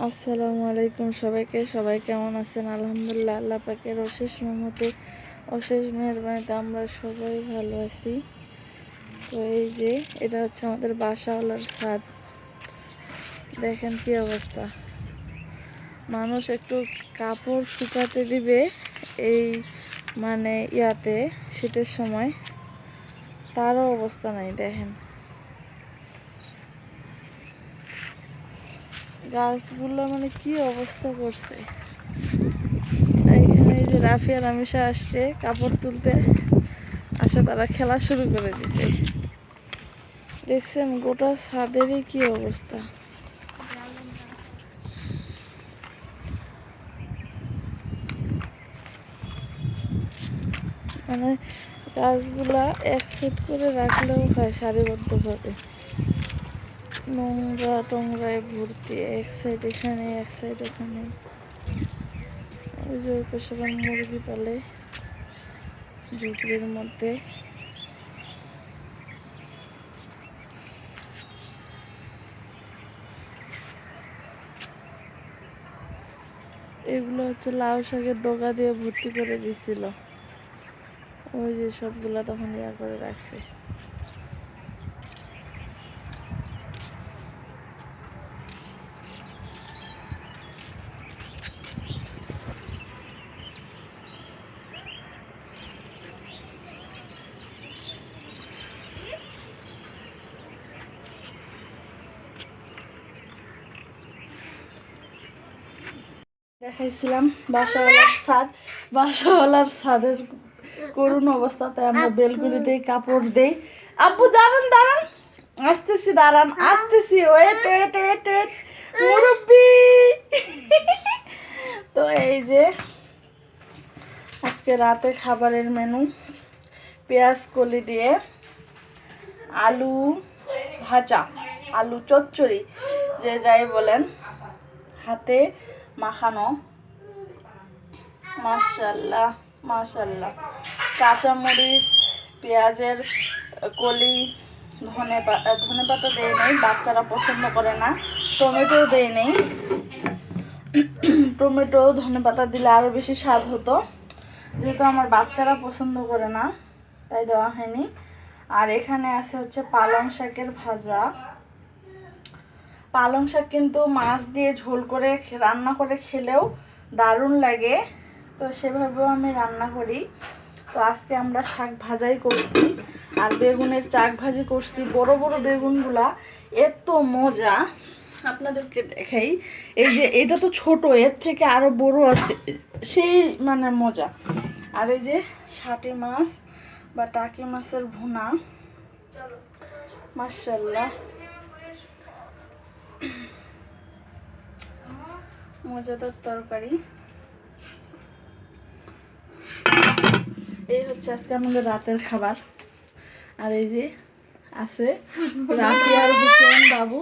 আসসালামু আলাইকুম সবাইকে। সবাই কেমন আছেন? আলহামদুলিল্লাহ, আল্লাহ পাকের অশেষ রহমতে, অশেষ মেহরবানিতে আমরা সবাই ভালো আছি। তো এই যে, এটা হচ্ছে আমাদের বাসাওয়ালার ছাদ। দেখেন কি অবস্থা। মানুষ একটু কাপড় শুকাতে দিবে এই মানে ইয়াতে, শীতের সময়। তারও অবস্থা নাই, দেখেন। গাছগুলো মানে কি অবস্থা করছে? এইখানে এই যে রাফিয়া রামিসা আসছে কাপড় তুলতে। আসে তারা খেলা শুরু করে দিছে দেখছেন, গোটা ছাদেরই কি অবস্থা। মানে গাছগুলা এক সেট করে রাখলেও হয় সারিবদ্ধভাবে। নোংরা টোংরায় ভর্তি, এক সাইড এখানে, এক সাইড ওখানে। ওই যে ওই মুরগি পালে ঝুপড়ির মধ্যে। এগুলো হচ্ছে লাউ শাকের ডগা দিয়ে ভর্তি করে দিছিল। ওই যে সবগুলা তখন ইয়া করে রাখছে। দেখাইছিলাম বাসাওয়ালার ছাদ। বাসাওয়ালার ছাদের করুণ অবস্থাতে আমরা কাপড় দেই। আব্বু দাঁড়ান দাঁড়ান। আসতেছি দাঁড়ান। আসতেছি। Wait wait wait wait. মুরব্বি। তো এই যে আজকে রাতে খাবারের মেনু পেঁয়াজ কলি দিয়ে আলু ভাজা আলু চচ্চড়ি যে যাই বলেন হাতে মাখানো। মাশাল্লাহ মাশাল্লাহ কাঁচামরিচ, পেঁয়াজের কলি, ধনে পা- ধনে পাতা দেয় নেই, বাচ্চারা পছন্দ করে না। টমেটো দেয় নেই। টমেটো, ধনে পাতা দিলে আরও বেশি স্বাদ হতো। যেহেতু আমার বাচ্চারা পছন্দ করে না, তাই দেওয়া হয়নি। আর এখানে আছে হচ্ছে পালং শাকের ভাজা। পালং শাক কিন্তু মাছ দিয়ে ঝোল করে রান্না করে খেলেও দারুণ লাগে। তো সেভাবেও আমি রান্না করি। তো আজকে আমরা শাক ভাজাই করছি আর বেগুনের চাক ভাজি করছি। বড় বড় বেগুনগুলা এত মজা। আপনাদেরকে দেখাই। এই যে এটা তো ছোট, এর থেকে আরও বড় আছে। সেই মানে মজা। আর এই যে ষাটি মাছ বা টাকি মাছের ভুনা। মার্শাল্লাহ মজাদার তরকারি। এই হচ্ছে আজকে আমাদের রাতের খাবার। আর এই যে আছে রাফি আর হুসেন বাবু।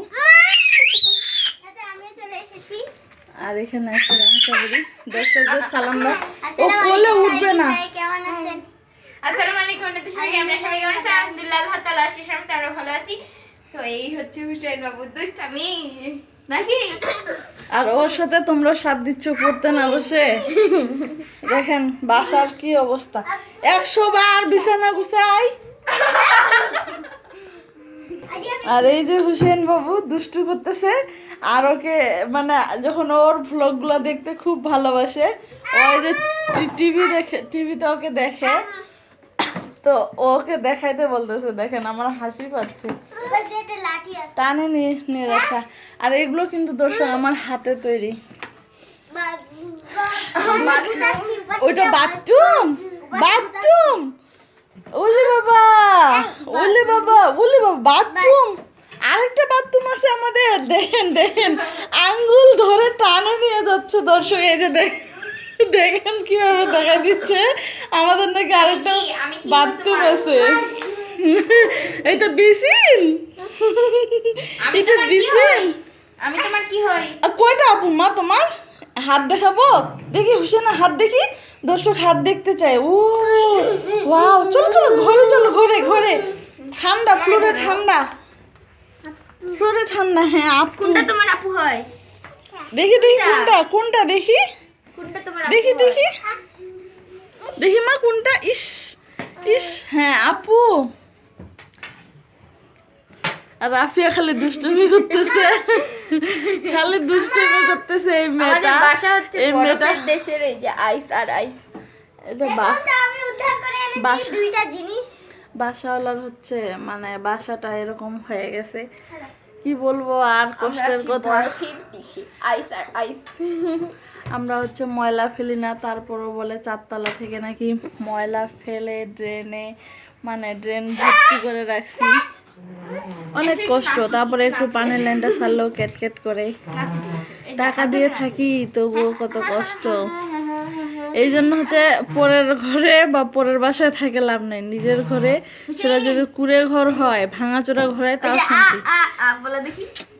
আর এখানে আছে রামসাবরি দর্শকদের সালাম দাও। ও কোলে উঠবে না। সবাই কেমন আছেন? আসসালামু আলাইকুম আমরা সবাই কেমন আছেন? আলহামদুলিল্লাহ আল্লাহ তাআলা আশিস রহমতে আমরা ভালো আছি। তো এই হচ্ছে হুসেন বাবু দুষ্টামি। নাকি? আর ওর সাথে তোমরা সাথ দিচ্ছ পড়তে না বসে? দেখেন, বাসার কি অবস্থা। একশো বার বিছানা গুছাই। আর এই যে হুসেন বাবু দুষ্টু করতেছে, আর ওকে মানে যখন ওর ভ্লগগুলো দেখতে খুব ভালোবাসে, ওই যে টিভি দেখে টিভিতে ওকে দেখে তো ওকে দেখাইতে বলতেছে, দেখেন আমার হাসি পাচ্ছে। টানে নিয়ে নিয়ে যাচ্ছে। আর এগুলো কিন্তু দর্শক, আমার হাতে তৈরি। ওইটা বাথরুম? বাথরুম? ওলে বাবা ওলে বাবা ওলে বাবা, বাথরুম? আরেকটা বাথরুম আছে আমাদের। দেখেন দেখেন, আঙ্গুল ধরে টানে নিয়ে যাচ্ছে দর্শক, এই যে দেখ দেখেন কীভাবে দেখা দিচ্ছে। আমাদের নাকি আরেকটা বাথরুম আছে। এটা তোমার কি বিসিন আমি তোমার কি হই আর কয়টা আপু? মা তোমার? হাত দেখাবো? দেখি হুসেনা হাত দেখি। দর্শক হাত দেখতে চায়। ও ওয়াও চলো চলো ঘরে চলো ঘরে ঘরে। ঠান্ডা ফ্লোরে ঠান্ডা। ফ্লোরে ঠান্ডা হ্যাঁ আপু। কোনটা তোমার আপু হয়? দেখি দেখি? কোনটা কোনটা দেখি? কোনটা তোমার দেখি দেখি। দেখি মা কোনটা? ইস ইস হ্যাঁ আপু। আর রাফিয়া খালি দুষ্টুমি করতেছে। খালি দুষ্টুমি করতেছে এই মেয়েটা। বাসা হচ্ছে এই মেয়েটা। দেশের এই যে আইস আর আইস এটা বা আমি উদ্ধার করে এনেছি দুইটা জিনিস। বাসাওয়ালার হচ্ছে মানে বাসাটা এরকম হয়ে গেছে। কি বলব আর কষ্টের কথা। আইস আর আইস আমরা হচ্ছে ময়লা ফেলি না তারপরও বলে চারতলা থেকে নাকি ময়লা ফেলে ড্রেনে মানে ড্রেন ভর্তি করে রাখছি। অনেক কষ্ট তারপরে একটু পানির লাইনটা ছাড়লেও ক্যাট ক্যাট করে। টাকা দিয়ে থাকি তবুও কত কষ্ট। এই জন্য হচ্ছে পরের ঘরে বা পরের বাসায় থাকে লাভ নেই। নিজের ঘরে সেটা যদি কুড়ে ঘর হয় ভাঙাচোরা ঘরে তাও শান্তি।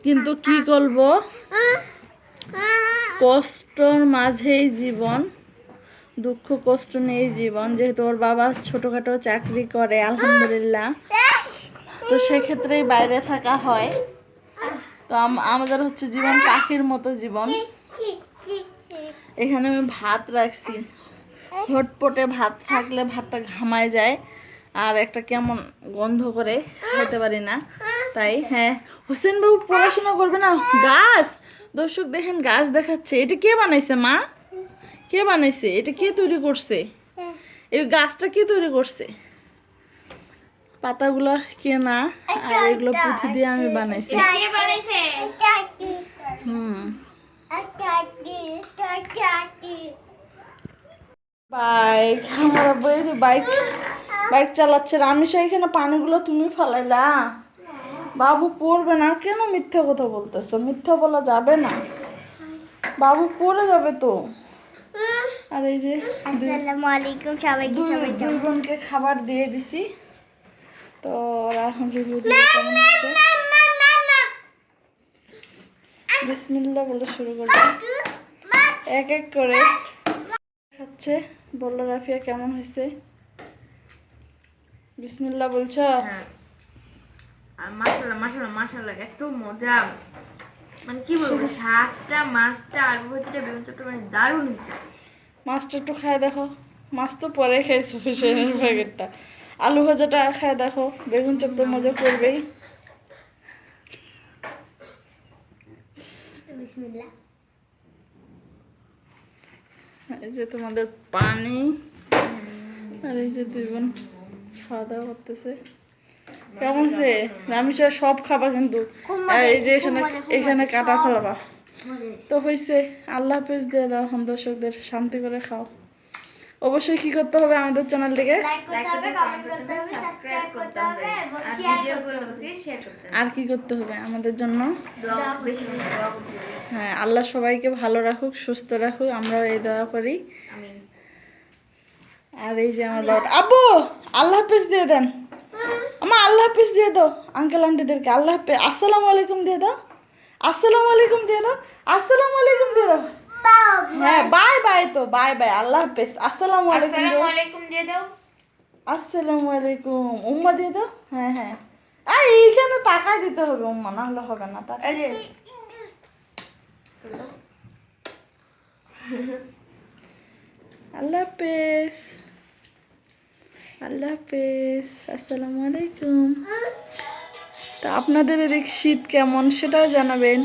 কিন্তু কি করব? কষ্টর মাঝেই জীবন, দুঃখ, কষ্ট নেই জীবন। যেহেতু ওর বাবা ছোটখাটো চাকরি করে, আলহামদুলিল্লাহ। তো সেক্ষেত্রেই বাইরে থাকা হয়। তো আম- আমাদের হচ্ছে জীবন পাখির মতো জীবন। এখানে আমি ভাত রাখছি। হটপটে ভাত থাকলে ভাতটা ঘামায় যায়, আর একটা কেমন গন্ধ করে খেতে পারি না। তাই হ্যাঁ। হোসেন বাবু পড়াশোনা করবে না? গাছ! দর্শক দেখেন গাছ দেখাচ্ছে। এটা কে বানাইছে মা? কে বানাইছে? এটা কে তৈরি করছে? এই গাছটা কে তৈরি করছে? পাতাগুলো কেনা আর এগুলো পুঁথি দিয়ে আমি বানাইছি। হুম। বাইক আমার বাইক বাইক চালাচ্ছে। রামিসা এখানে পানিগুলো তুমি ফেলাইলা। বাবু পড়বে না কেন মিথ্যা কথা বলতেছো? মিথ্যা বলা যাবে না। বাবু পড়ে যাবে তো। আর এই যে আসসালামু আলাইকুম সবাইকে সবাই খাবার দিয়ে দিছি। তো ওরা এখন রিভিউ দিবে কেমন হচ্ছে বিসমিল্লাহ বলে শুরু করবে। এক এক করে। খাচ্ছে। বলল রাফিয়া কেমন হয়েছে? বিসমিল্লাহ বলছো? আর মাশাআল্লাহ মাশাআল্লাহ মাশাআল্লাহ এত মজা। মানে কি বলব শাকটা মাছটা আর ভজিটা বেগুন চপটা মানে দারুণ হয়েছে। মাছটা একটু খায় দেখো। মাছ তো পরে খাইছো ফিশের প্যাকেটটা। আলু ভাজাটা খায় দেখো বেগুন চপ তো মজা করবেই। এই যে তোমাদের পানি। আর এই যে দুই বোন খাওয়া দাওয়া করতেছে। কেমন সে সব খাবা কিন্তু। আর এই যে এখানে এখানে কাটা। তো হয়েছে আল্লাহ হাফিজ দিয়ে দাও দর্শকদের শান্তি করে খাও। অবশ্যই কি করতে হবে আমাদের চ্যানেলটিকে? লাইক করতে হবে কমেন্ট করতে হবে সাবস্ক্রাইব করতে হবে এবং আর কি করতে হবে আমাদের জন্য? দোয়া বেশি বেশি দোয়া করতে হবে। হ্যাঁ আল্লাহ সবাইকে ভালো রাখুক সুস্থ রাখুক আমরাও এই দোয়া করি। আর এই যে আমার বাবা আব্বু আল্লাহ হাফিজ দিয়ে দেন। আমার আল্লাহ হাফিজ দিয়ে দাও আঙ্কেল আন্টিদেরকে আল্লাহ হাফিজ আসসালামু আলাইকুম দিয়ে দাও। আসসালামু আলাইকুম দিয়ে দাও আসসালামু আলাইকুম দিয়ে দাও। হ্যাঁ বাই বাই তো বাই বাই আল্লাহ হাফিজ আসসালামু আলাইকুম দিয়ে দাও। আসসালামু আলাইকুম উম্মা দিয়ে দাও। হ্যাঁ হ্যাঁ। আর এইখানে তাকায় দিতে হবে উম্মা না হলে হবে না তাকায়। আল্লাহ হাফেজ। আল্লাহ হাফেজ আসসালামু আলাইকুম। তা আপনাদের এদিক শীত কেমন সেটাও জানাবেন।